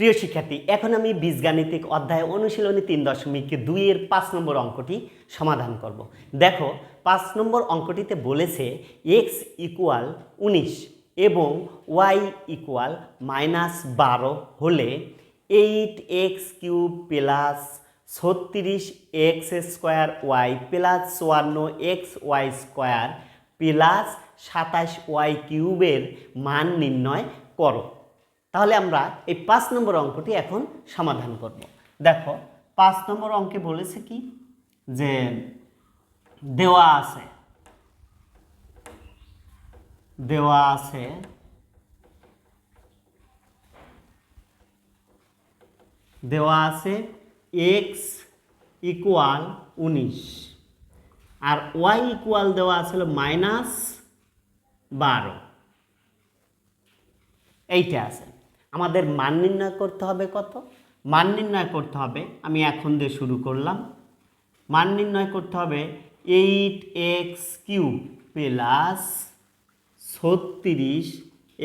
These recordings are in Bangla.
প্রিয় শিক্ষার্থী, এখন আমি বীজগাণিতিক অধ্যায় অনুশীলনী তিন দশমিক দুইয়ের পাঁচ নম্বর অঙ্কটি সমাধান করব। দেখো, পাঁচ নম্বর অঙ্কটিতে বলেছে এক্স ইকুয়াল উনিশ এবং ওয়াই ইকুয়াল মাইনাস বারো হলে এইট এক্স কিউব প্লাস ছত্রিশ এক্স স্কোয়ার ওয়াই প্লাস চুয়ান্ন এক্স ওয়াই স্কোয়ার প্লাস সাতাশ ওয়াই কিউবের মান নির্ণয় করো। তাহলে আমরা এই পাঁচ নম্বর অঙ্কটি এখন সমাধান করব। দেখো, পাঁচ নম্বর অঙ্কে বলেছে কি? যে দেওয়া আছে। দেওয়া আছে দেওয়া আছে এক্স ইকুয়াল উনিশ। আর ওয়াই ইকুয়াল দেওয়া আছে মাইনাস বারো। এইটা আছে। আমাদের মান নির্ণয় করতে হবে কত? মান নির্ণয় করতে হবে, আমি এখন দিয়ে শুরু করলাম। মান নির্ণয় করতে হবে এইট এক্স কিউব প্লাস ছত্রিশ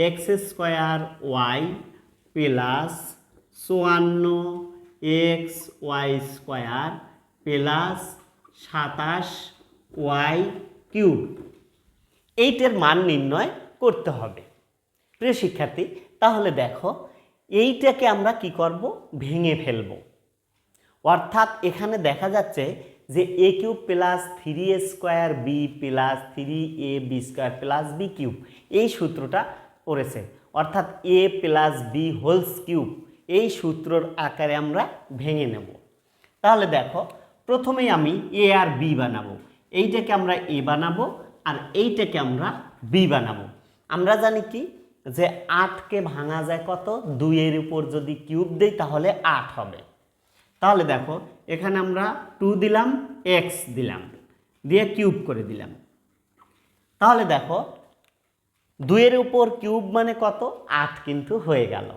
এক্স স্কোয়ার ওয়াই প্লাস চুয়ান্ন এক্স ওয়াই স্কোয়ার প্লাস সাতাশ ওয়াই কিউব। এইটের মান নির্ণয় করতে হবে। প্রিয় শিক্ষার্থী তাহলে দেখো, এইটাকে আমরা কি করব? ভেঙে ফেলব। অর্থাৎ এখানে দেখা যাচ্ছে যে a cube plus three a square b plus three a b square plus b cube, এই সূত্রটা পড়েছে। অর্থাৎ a plus b whole's cube, এই সূত্রর আকারে আমরা ভেঙে নেব। তাহলে দেখো, প্রথমেই আমি এ আর বি বানাবো। এইটাকে আমরা এ বানাবো আর এইটাকে আমরা বি বানাবো। আমরা জানি কি? যে আটকে ভাঙা যায় কত? দুইয়ের উপর যদি কিউব দেই তাহলে আট হবে। তাহলে দেখো, এখানে আমরা টু দিলাম, এক্স দিলাম, দিয়ে কিউব করে দিলাম। তাহলে দেখো, দুইয়ের উপর কিউব মানে কত? আট কিন্তু হয়ে গেল।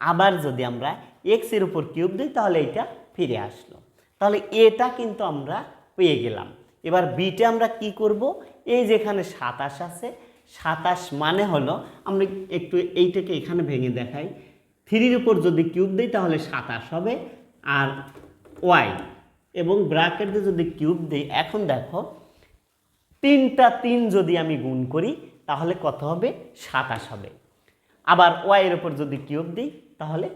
আবার যদি আমরা এক্সের উপর কিউব দিই তাহলে এটা ফিরে আসলো। তাহলে এটা কিন্তু আমরা পেয়ে গেলাম। এবার বিটা আমরা কি করব? এই যেখানে সাতাশ আছে সাতাশ মানে হলো আমরা একটু এইটাকে এখানে ভেঙে দেখাই। থ্রির উপর যদি কিউব দিই তাহলে সাতাশ হবে আর ওয়াই এবং ব্র্যাকেট দিয়ে যদি কিউব দিই, এখন দেখো তিনটা তিন যদি আমি গুণ করি তাহলে কত হবে? সাতাশ হবে। আবার ওয়াইয়ের ওপর যদি কিউব দিই তাহলে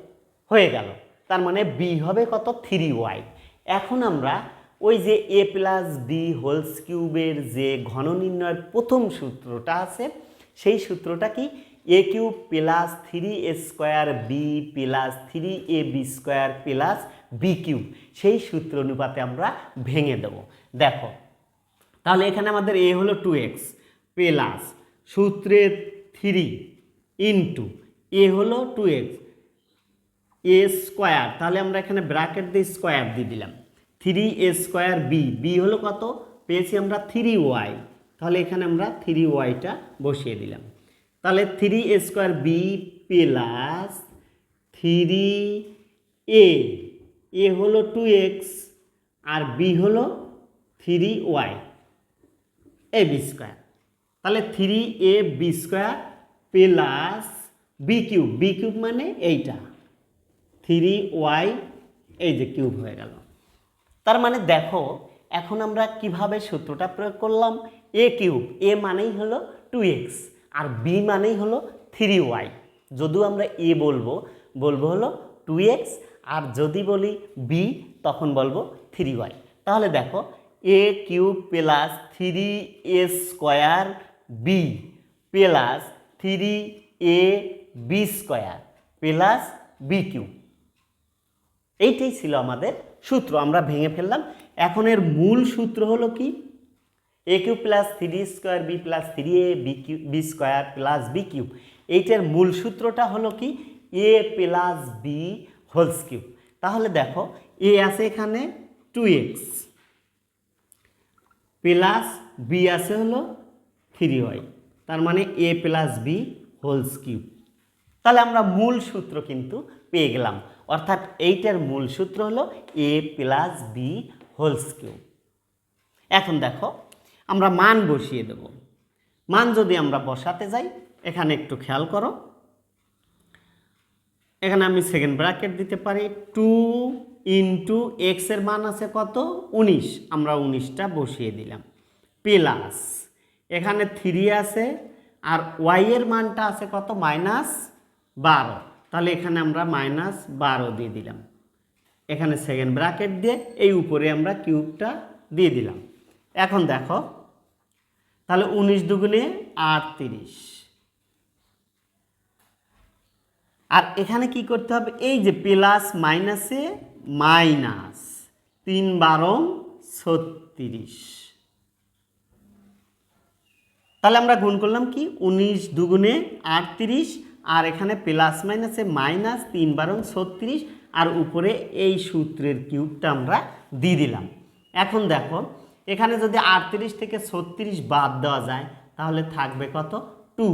হয়ে গেল। তার মানে বি হবে কত? Three y. এখন আমরা ওই যে এ প্লাস বি হোলস কিউবের যে ঘন নির্ণয়ের প্রথম সূত্রটা আছে, সেই সূত্রটা কি? A cube plus three a square b plus three a b square plus b cube সেই সূত্র অনুপাতে আমরা ভেঙে দেব। দেখো, তাহলে এখানে আমাদের এ হলো টু এক্স প্লাস সূত্রে থ্রি ইন্টু এ হলো টু এক্স এ স্কোয়ার তাহলে আমরা এখানে ব্র্যাকেট দিয়ে স্কোয়ার দিয়ে দিলাম। Three a square b b হলো কত? পেয়েছি আমরা থ্রি ওয়াই। তাহলে এখানে আমরা থ্রি ওয়াইটা বসিয়ে দিলাম। তাহলে three a square b plus three a a হলো টু এক্স আর বি হলো three y, a b square. তাহলে three a b square plus b cube b cube মানে এইটা। থ্রি ওয়াই, এই যে কিউব হয়ে গেল। তার মানে দেখো, এখন আমরা কীভাবে সূত্রটা প্রয়োগ করলাম? এ কিউব এ মানেই হলো টু এক্স আর বি মানেই হলো থ্রি ওয়াই যদিও আমরা এ বলব বলব হলো টু এক্স আর যদি বলি বি তখন বলব থ্রি ওয়াই তাহলে দেখো a cube plus three a square b plus three a b square plus b cube. এইটাই ছিল আমাদের সূত্র, আমরা ভেঙে ফেললাম। এখন এর মূল সূত্র হলো কি? A cube plus three square b plus three a b cube b square plus b cube এইটার মূল সূত্রটা হলো কি? A plus b whole's cube তাহলে দেখো এ আছে এখানে টু এক্স প্লাস বি আছে হলো থ্রি ওয়াই তার মানে a plus b whole's cube তাহলে আমরা মূল সূত্র কিন্তু পেয়ে গেলাম। অর্থাৎ এইটার মূল সূত্র হলো এ প্লাস বি কিউব এখন দেখো, আমরা মান বসিয়ে দেব। মান যদি আমরা বসাতে যাই, এখানে একটু খেয়াল করো। এখানে আমি সেকেন্ড ব্র্যাকেট দিতে পারি। টু ইন্টু এক্সের মান আছে কত? উনিশ। আমরা উনিশটা বসিয়ে দিলাম। প্লাস এখানে থ্রি আছে। আর ওয়াইয়ের মানটা আছে কত? মাইনাস বারো। তাহলে এখানে আমরা মাইনাস বারো দিয়ে দিলাম। এখানে সেকেন্ড ব্র্যাকেট দিয়ে এই উপরে আমরা কিউবটা দিয়ে দিলাম। এখন দেখো, তাহলে উনিশ দুগুণে আটত্রিশ। আর এখানে কি করতে হবে? এই যে প্লাস মাইনাসে মাইনাস তিন বারো ছত্রিশ। তাহলে আমরা গুণ করলাম কি? উনিশ দুগুণে আটত্রিশ আর এখানে প্লাস মাইনাসে মাইনাস তিন বারো ছত্রিশ, আর উপরে এই সূত্রের কিউবটা আমরা দিয়ে দিলাম। এখন দেখো, এখানে যদি আটত্রিশ থেকে ছত্রিশ বাদ দেওয়া যায়, তাহলে থাকবে কত? টু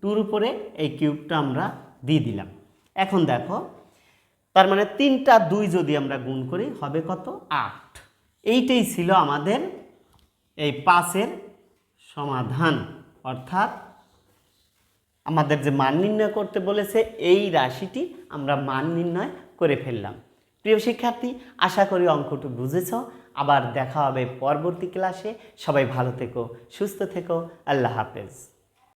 টুর উপরে এই কিউবটা আমরা দিয়ে দিলাম। এখন দেখো, তার মানে তিনটা দুই যদি আমরা গুণ করি, হবে কত? আট। এইটাই ছিল আমাদের এই পাঁচের সমাধান, অর্থাৎ আমাদের যে মান নির্ণয় করতে বলেছে, এই রাশিটি আমরা মান নির্ণয় করে ফেললাম। প্রিয় শিক্ষার্থী, আশা করি অঙ্কটি বুঝেছ। আবার দেখা হবে পরবর্তী ক্লাসে। সবাই ভালো থেকো, সুস্থ থেকো। আল্লাহ হাফেজ।